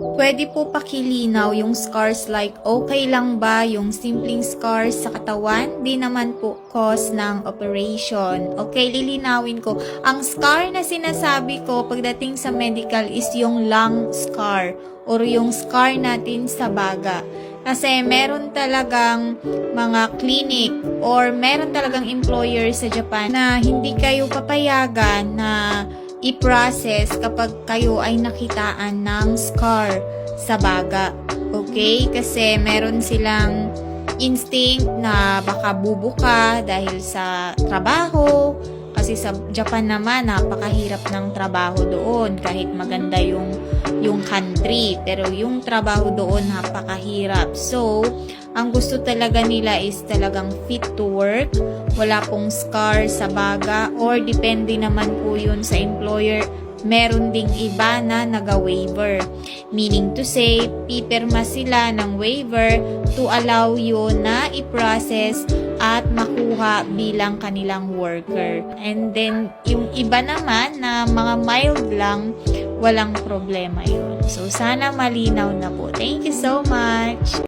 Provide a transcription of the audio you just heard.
Pwede po pakilinaw yung scars like okay lang ba yung simpleng scars sa katawan? Di naman po cause ng operation. Okay, lilinawin ko. Ang scar na sinasabi ko pagdating sa medical is yung lung scar or yung scar natin sa baga. Kasi meron talagang mga clinic or meron talagang employer sa Japan na hindi kayo papayagan na i-process kapag kayo ay nakitaan ng scar sa baga. Okay? Kasi meron silang instinct na baka bubuka dahil sa trabaho. Kasi sa Japan naman, napakahirap ng trabaho doon kahit maganda yung yung country. Pero yung trabaho doon, napakahirap. So, ang gusto talaga nila is talagang fit to work. Wala pong scar sa baga or depende naman po yun sa employer. Meron ding iba na naga-waiver. Meaning to say, pipirma sila ng waiver to allow you na i-process at makuha bilang kanilang worker. And then, yung iba naman na mga mild lang, walang problema yun. So, sana malinaw na po. Thank you so much!